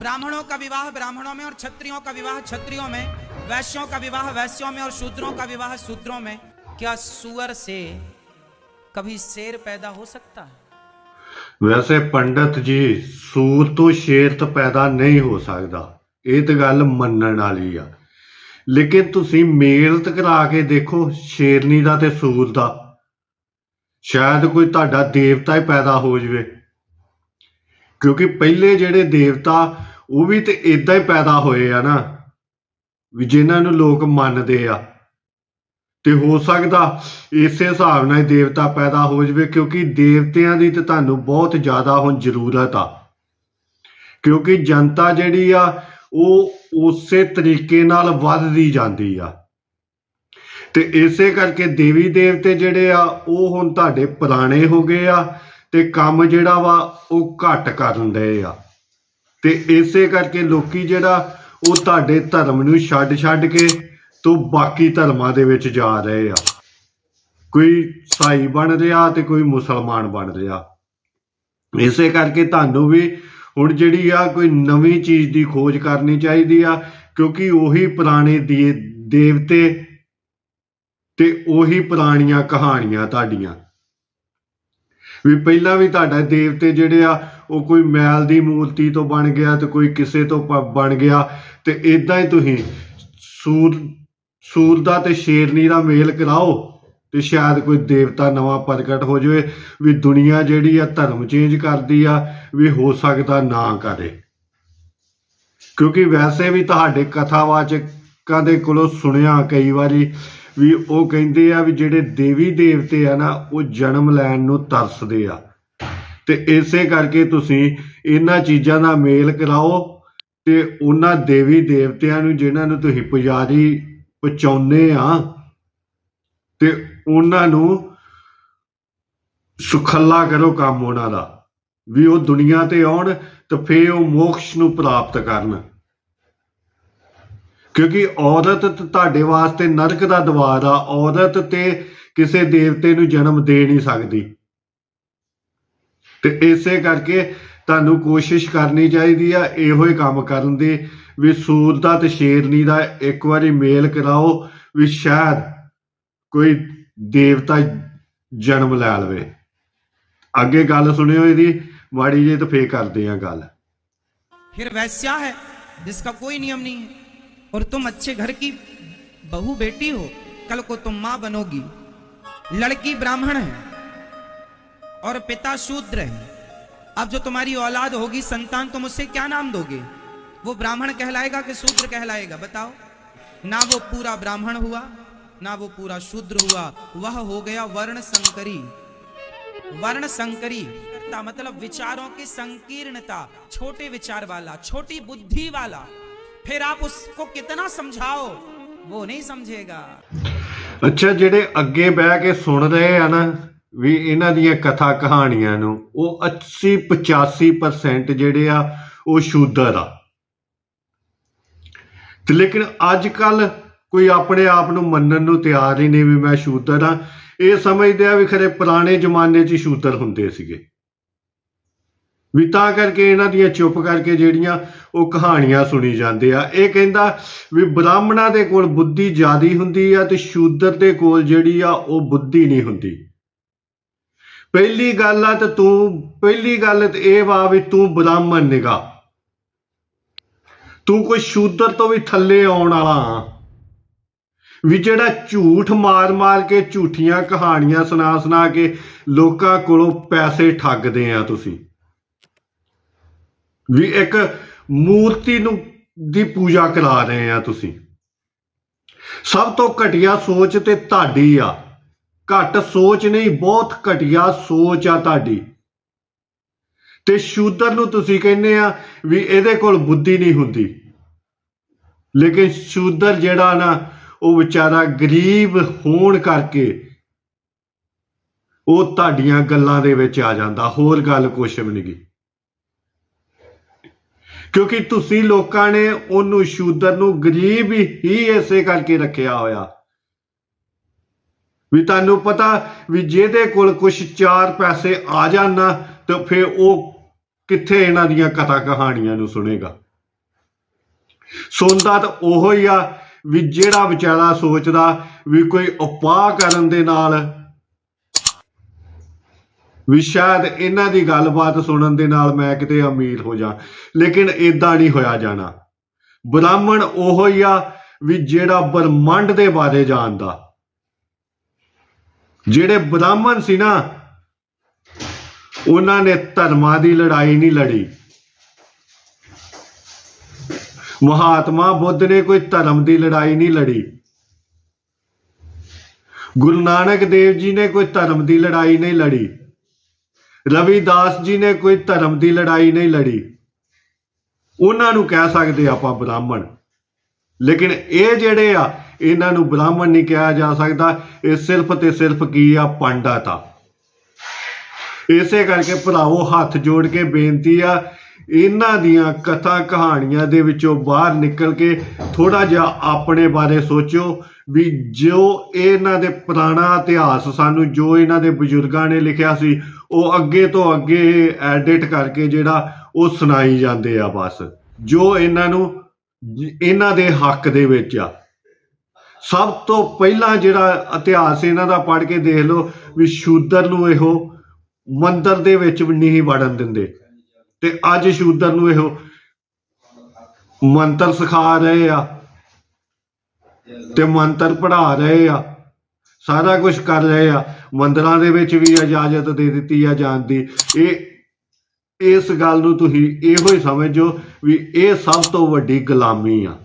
ब्राह्मणों का विवाह ब्राह्मणों में और क्षत्रियों का विवाह क्षत्रियों में वैश्यों का विवाह वैश्यों में और शूद्रों का विवाह शूद्रों में क्या सुअर से कभी शेर पैदा हो सकता है ਵੈਸੇ ਪੰਡਤ ਜੀ ਸੂਰ ਤੋਂ ਸ਼ੇਰ ਤਾਂ ਪੈਦਾ ਨਹੀਂ ਹੋ ਸਕਦਾ ਇਹ ਤਾਂ ਗੱਲ ਮੰਨਣ ਵਾਲੀ ਆ ਲੇਕਿਨ ਤੁਸੀਂ ਮੇਲ ਟਕਰਾ ਕੇ ਦੇਖੋ ਸ਼ੇਰਨੀ ਦਾ ਤੇ ਸੂਰ ਦਾ ਸ਼ਾਇਦ ਕੋਈ ਤੁਹਾਡਾ ਦੇਵਤਾ ਹੀ ਪੈਦਾ ਹੋ ਜਵੇ ਕਿਉਂਕਿ ਪਹਿਲੇ ਜਿਹੜੇ ਦੇਵਤਾ ਉਹ ਵੀ ਤੇ ਇਦਾਂ ਹੀ ਪੈਦਾ ਹੋਏ ਆ ਨਾ, ਵੀ ਜਿਨ੍ਹਾਂ ਨੂੰ ਲੋਕ ਮੰਨਦੇ ਆ। ਤੇ ਹੋ ਸਕਦਾ ਇਸੇ ਹਿਸਾਬ ਨਾਲ ਦੇਵਤਾ ਪੈਦਾ ਹੋ ਜਵੇ, ਕਿਉਂਕਿ ਦੇਵਤਿਆਂ ਦੀ ਤੇ ਤੁਹਾਨੂੰ ਬਹੁਤ ਜ਼ਿਆਦਾ ਹੁਣ ਜ਼ਰੂਰਤ ਆ। ਕਿਉਂਕਿ ਜਨਤਾ ਜਿਹੜੀ ਆ, ਉਹ ਉਸੇ ਤਰੀਕੇ ਨਾਲ ਵੱਧਦੀ ਜਾਂਦੀ ਆ। ਤੇ ਇਸੇ ਕਰਕੇ ਦੇਵੀ ਦੇਵਤੇ ਜਿਹੜੇ ਆ, ਉਹ ਹੁਣ ਤੁਹਾਡੇ ਪੁਰਾਣੇ ਹੋ ਗਏ ਆ, ਤੇ ਕੰਮ ਜਿਹੜਾ ਵਾ, ਉਹ ਘੱਟ ਕਰਨ ਦੇ ਆ। ਤੇ ਇਸੇ ਕਰਕੇ ਲੋਕੀ ਜਿਹੜਾ ਉਹ ਤੁਹਾਡੇ ਧਰਮ ਨੂੰ ਛੱਡ ਛੱਡ ਕੇ ਤੋਂ ਬਾਕੀ ਧਰਮਾਂ ਦੇ ਵਿੱਚ ਜਾ ਰਹੇ ਆ। ਕੋਈ ਸਾਈ ਬਣ ਰਿਹਾ ਤੇ ਕੋਈ ਮੁਸਲਮਾਨ ਬਣ ਰਿਹਾ। ਇਸੇ ਕਰਕੇ ਤੁਹਾਨੂੰ ਵੀ ਹੁਣ ਜਿਹੜੀ ਆ ਕੋਈ ਨਵੀਂ ਚੀਜ਼ ਦੀ ਖੋਜ ਕਰਨੀ ਚਾਹੀਦੀ ਆ, ਕਿਉਂਕਿ ਉਹੀ ਪੁਰਾਣੇ ਦੀ ਦੇਵਤੇ ਤੇ ਉਹੀ ਪੁਰਾਣੀਆਂ ਕਹਾਣੀਆਂ ਤੁਹਾਡੀਆਂ। ਵੀ ਪਹਿਲਾਂ ਵੀ ਤੁਹਾਡਾ ਦੇਵਤੇ ਜਿਹੜੇ ਆ ਉਹ ਕੋਈ ਮੈਲ ਦੀ ਮੂਰਤੀ ਤੋਂ ਬਣ ਗਿਆ ਤੇ ਕੋਈ ਕਿਸੇ ਤੋਂ ਪ- ਬਣ ਗਿਆ ਤੇ ਇਦਾਂ ਹੀ ਤੁਸੀਂ ਸੂਰ ਸੂਰ ਦਾ ਤੇ ਸ਼ੇਰਨੀ ਦਾ ਮੇਲ ਕਰਾਓ ਤੇ ਸ਼ਾਇਦ ਕੋਈ ਦੇਵਤਾ ਨਵਾਂ ਪ੍ਰਗਟ ਹੋ ਜਾਵੇ ਵੀ ਦੁਨੀਆ ਜਿਹੜੀ ਆ ਧਰਮ ਚੇਂਜ ਕਰਦੀ ਆ ਵੀ ਹੋ ਸਕਦਾ ਨਾ ਕਰੇ। ਕਿਉਂਕਿ ਵੈਸੇ ਵੀ ਤੁਹਾਡੇ ਕਥਾਵਾਚਕਾਂ ਦੇ ਕੋਲੋਂ ਸੁਣਿਆ ਕਈ ਵਾਰੀ ਵੀ ਉਹ ਕਹਿੰਦੇ ਆ ਵੀ ਜਿਹੜੇ ਦੇਵੀ ਦੇਵਤੇ ਆ ਨਾ, ਉਹ ਜਨਮ ਲੈਣ ਨੂੰ ਤਰਸਦੇ ਆ। ਤੇ ਇਸੇ ਕਰਕੇ ਤੁਸੀਂ ਇਹਨਾਂ ਚੀਜ਼ਾਂ ਦਾ ਮੇਲ ਕਰਾਓ ਤੇ ਉਹਨਾਂ ਦੇਵੀ ਦੇਵਤਿਆਂ ਨੂੰ ਜਿਨ੍ਹਾਂ ਨੂੰ ਤੁਸੀਂ ਪੁਜਾਰੀ ਪਹੁੰਚਾਉਂਦੇ ਆ ਤੇ ਉਹਨਾਂ ਨੂੰ ਸੁਖੱਲਾ ਕਰੋ ਕੰਮ ਉਹਨਾਂ ਦਾ। ਵੀ ਉਹ ਦੁਨੀਆ ਤੇ ਆਉਣ ਤੇ ਫੇਰ ਉਹ ਮੋਕਸ਼ ਨੂੰ ਪ੍ਰਾਪਤ ਕਰਨ। ਕਿਉਂਕਿ ਔਰਤ ਤੁਹਾਡੇ ਵਾਸਤੇ ਨਰਕ ਦਾ ਦਵਾਰ ਆ। ਔਰਤ ਤੇ ਕਿਸੇ ਦੇਵਤੇ ਨੂੰ ਜਨਮ ਦੇ ਨਹੀਂ ਸਕਦੀ। ਤੇ ਇਸੇ ਕਰਕੇ ਤੁਹਾਨੂੰ ਕੋਸ਼ਿਸ਼ ਕਰਨੀ ਚਾਹੀਦੀ ਆ ਇਹੋ ਹੀ ਕੰਮ ਕਰਨ ਦੀ ਵੀ ਸੂਰ ਦਾ ਤੇ ਸ਼ੇਰਨੀ ਦਾ ਇੱਕ ਵਾਰੀ ਮੇਲ ਕਰਾਓ ਵੀ ਸ਼ਾਇਦ ਕੋਈ ਦੇਵਤਾ ਜਨਮ ਲੈ ਲਵੇ ਅੱਗੇ ਗੱਲ ਸੁਣਿਓ ਇਹਦੀ ਮਾੜੀ ਜਿਹੀ ਤਾਂ ਫੇਰ ਕਰਦੇ ਆ ਗੱਲ फिर वैश्या है जिसका कोई नियम नहीं है और तुम अच्छे घर की बहू बेटी हो कल को तुम मां बनोगी लड़की ब्राह्मण है और पिता शूद्र है अब जो तुम्हारी औलाद होगी संतान तुम उससे क्या नाम दोगे वो ब्राह्मण कहलाएगा कि शूद्र कहलाएगा बताओ ना वो पूरा ब्राह्मण हुआ ना वो पूरा शूद्र हुआ वह हो गया वर्ण संकरी वर्ण संकरी मतलब विचारों की संकीर्णता छोटे विचार वाला छोटी बुद्धि वाला फिर आप उसको कितना समझाओ वो नहीं समझेगा अच्छा जेडे अगे बह के सुन रहे हैं ना ਵੀ ਇਹਨਾਂ ਦੀਆਂ ਕਥਾ ਕਹਾਣੀਆਂ ਨੂੰ ਉਹ 80 85% ਜਿਹੜੇ ਆ, ਉਹ ਸ਼ੂਦਰ ਆ। ਤੇ ਲੇਕਿਨ ਅੱਜ ਕੱਲ ਕੋਈ ਆਪਣੇ ਆਪ ਨੂੰ ਮੰਨਣ ਨੂੰ ਤਿਆਰ ਹੀ ਨਹੀਂ ਵੀ ਮੈਂ ਸ਼ੂਦਰ ਆ। ਇਹ ਸਮਝਦੇ ਆ ਵੀ ਖਰੇ ਪੁਰਾਣੇ ਜ਼ਮਾਨੇ 'ਚ ਸ਼ੂਦਰ ਹੁੰਦੇ ਸੀਗੇ। ਵੀ ਤਾਂ ਕਰਕੇ ਇਹਨਾਂ ਦੀਆਂ ਚੁੱਪ ਕਰਕੇ ਜਿਹੜੀਆਂ ਉਹ ਕਹਾਣੀਆਂ ਸੁਣੀ ਜਾਂਦੇ ਆ। ਇਹ ਕਹਿੰਦਾ ਵੀ ਬ੍ਰਾਹਮਣਾਂ ਦੇ ਕੋਲ ਬੁੱਧੀ ਜ਼ਿਆਦੀ ਹੁੰਦੀ ਆ ਤੇ ਸ਼ੂਦਰ ਦੇ ਕੋਲ ਜਿਹੜੀ ਆ, ਉਹ ਬੁੱਧੀ ਨਹੀਂ ਹੁੰਦੀ। ਪਹਿਲੀ ਗੱਲ ਆ ਤੇ ਤੂੰ, ਪਹਿਲੀ ਗੱਲ ਤੇ ਇਹ ਵਾ ਵੀ ਤੂੰ ਬ੍ਰਾਹਮਣ ਨਿਗਾ। ਤੂੰ ਕੋਈ ਸ਼ੂਦਰ ਤੋਂ ਵੀ ਥੱਲੇ ਆਉਣ ਵਾਲਾ ਆ। ਵੀ ਜਿਹੜਾ ਝੂਠ ਮਾਰ-ਮਾਰ ਕੇ ਝੂਠੀਆਂ ਕਹਾਣੀਆਂ ਸੁਣਾ-ਸੁਣਾ ਕੇ ਲੋਕਾਂ ਕੋਲੋਂ ਪੈਸੇ ਠੱਗਦੇ ਆ ਤੁਸੀਂ। ਵੀ ਇੱਕ ਮੂਰਤੀ ਨੂੰ ਦੀ ਪੂਜਾ ਕਰਾ ਰਹੇ ਆ ਤੁਸੀਂ। ਸਭ ਤੋਂ ਘਟੀਆ ਸੋਚ ਤੇ ਤੁਹਾਡੀ ਆ। ਘੱਟ ਸੋਚ ਨਹੀਂ, ਬਹੁਤ ਘਟੀਆ ਸੋਚ ਆ ਤੁਹਾਡੀ। ਤੇ ਸ਼ੂਦਰ ਨੂੰ ਤੁਸੀਂ ਕਹਿੰਦੇ ਆ ਵੀ ਇਹਦੇ ਕੋਲ ਬੁੱਧੀ ਨਹੀਂ ਹੁੰਦੀ। ਲੇਕਿਨ ਸ਼ੂਦਰ ਜਿਹੜਾ ਨਾ, ਉਹ ਵਿਚਾਰਾ ਗਰੀਬ ਹੋਣ ਕਰਕੇ ਉਹ ਤੁਹਾਡੀਆਂ ਗੱਲਾਂ ਦੇ ਵਿੱਚ ਆ ਜਾਂਦਾ, ਹੋਰ ਗੱਲ ਕੁਛ ਵੀ ਨਹੀਂ ਕਿਉਂਕਿ ਤੁਸੀਂ ਲੋਕਾਂ ਨੇ ਉਹਨੂੰ ਸ਼ੂਦਰ ਨੂੰ ਗਰੀਬ ਹੀ ਇਸੇ ਕਰਕੇ ਰੱਖਿਆ ਹੋਇਆ। ਵੀ ਤੁਹਾਨੂੰ ਪਤਾ ਵੀ ਜਿਹਦੇ ਕੋਲ ਕੁਝ ਚਾਰ ਪੈਸੇ ਆ ਜਾਣ ਨਾ, ਤੇ ਫਿਰ ਉਹ ਕਿੱਥੇ ਇਹਨਾਂ ਦੀਆਂ ਕਥਾ ਕਹਾਣੀਆਂ ਨੂੰ ਸੁਣੇਗਾ? ਸੁਣਦਾ ਤਾਂ ਉਹੋ ਹੀ ਆ ਵੀ ਜਿਹੜਾ ਵਿਚਾਰਾ ਸੋਚਦਾ ਵੀ ਕੋਈ ਉਪਾਅ ਕਰਨ ਦੇ ਨਾਲ ਵੀ ਸ਼ਾਇਦ ਇਹਨਾਂ ਦੀ ਗੱਲਬਾਤ ਸੁਣਨ ਦੇ ਨਾਲ ਮੈਂ ਕਿਤੇ ਅਮੀਰ ਹੋ ਜਾ। ਲੇਕਿਨ ਇਦਾਂ ਨਹੀਂ ਹੋਇਆ ਜਾਣਾ। ਬ੍ਰਾਹਮਣ ਉਹੋ ਹੀ ਆ ਵੀ ਜਿਹੜਾ ਬ੍ਰਹਮੰਡ ਦੇ ਬਾਰੇ ਜਾਣਦਾ। ਜਿਹੜੇ ਬ੍ਰਾਹਮਣ ਸੀ ਨਾ, ਉਹਨਾਂ ਨੇ ਧਰਮਾਂ ਦੀ ਲੜਾਈ ਨਹੀਂ ਲੜੀ। ਮਹਾਤਮਾ ਬੁੱਧ ਨੇ ਕੋਈ ਧਰਮ ਦੀ ਲੜਾਈ ਨਹੀਂ ਲੜੀ। ਗੁਰੂ ਨਾਨਕ ਦੇਵ ਜੀ ਨੇ ਕੋਈ ਧਰਮ ਦੀ ਲੜਾਈ ਨਹੀਂ ਲੜੀ। ਰਵਿਦਾਸ ਜੀ ਨੇ ਕੋਈ ਧਰਮ ਦੀ ਲੜਾਈ ਨਹੀਂ ਲੜੀ। ਉਹਨਾਂ ਨੂੰ ਕਹਿ ਸਕਦੇ ਆਪਾਂ ਬ੍ਰਾਹਮਣ। ਲੇਕਿਨ ਇਹ ਜਿਹੜੇ ਆ, ਇਹਨਾਂ ਨੂੰ ਬ੍ਰਾਹਮਣ ਨਹੀਂ ਕਿਹਾ ਜਾ ਸਕਦਾ। ਇਹ ਸਿਰਫ ਤੇ ਸਿਰਫ ਕੀ ਆ? ਪੰਡਤ ਆ। ਇਸੇ ਕਰਕੇ ਭਰਾਓ ਹੱਥ ਜੋੜ ਕੇ ਬੇਨਤੀ ਆ, ਇਹਨਾਂ ਦੀਆਂ ਕਥਾ ਕਹਾਣੀਆਂ ਦੇ ਵਿੱਚੋਂ ਬਾਹਰ ਨਿਕਲ ਕੇ ਥੋੜਾ ਜਿਹਾ ਆਪਣੇ ਬਾਰੇ ਸੋਚੋ ਵੀ ਜੋ ਇਹਨਾਂ ਦੇ ਪੁਰਾਣਾ ਇਤਿਹਾਸ ਸਾਨੂੰ, ਜੋ ਇਹਨਾਂ ਦੇ ਬਜ਼ੁਰਗਾਂ ਨੇ ਲਿਖਿਆ ਸੀ, ਉਹ ਅੱਗੇ ਤੋਂ ਅੱਗੇ ਐਡਿਟ ਕਰਕੇ ਜਿਹੜਾ ਉਹ ਸੁਣਾਈ ਜਾਂਦੇ ਆ ਬਸ। ਜੋ ਇਹਨਾਂ ਨੂੰ ਇਹਨਾਂ ਦੇ ਹੱਕ ਦੇ ਵਿੱਚ ਆ। ਸਭ ਤੋਂ ਪਹਿਲਾਂ ਜਿਹੜਾ ਇਤਿਹਾਸ ਇਹਨਾਂ ਦਾ ਪੜ੍ਹ ਕੇ ਦੇਖ ਲਓ ਵੀ ਸ਼ੂਦਰ ਨੂੰ ਇਹੋ ਮੰਦਰ ਦੇ ਵਿੱਚ ਵੀ ਨਹੀਂ ਵੜਨ ਦਿੰਦੇ। ਤੇ ਅੱਜ ਸ਼ੂਦਰ ਨੂੰ ਇਹੋ ਮੰਤਰ ਸਿਖਾ ਰਹੇ ਆ ਤੇ ਮੰਤਰ ਪੜ੍ਹਾ ਰਹੇ ਆ। ਸਾਰਾ ਕੁਝ ਕਰ ਰਹੇ ਆ। ਮੰਦਰਾਂ ਦੇ ਵਿੱਚ ਵੀ ਇਜਾਜ਼ਤ ਦੇ ਦਿੱਤੀ ਆ ਜਾਣ ਦੀ। ਇਹ ਇਸ ਗੱਲ ਨੂੰ ਤੁਸੀਂ ਇਹੋ ਹੀ ਸਮਝੋ ਵੀ ਇਹ ਸਭ ਤੋਂ ਵੱਡੀ ਗੁਲਾਮੀ ਆ।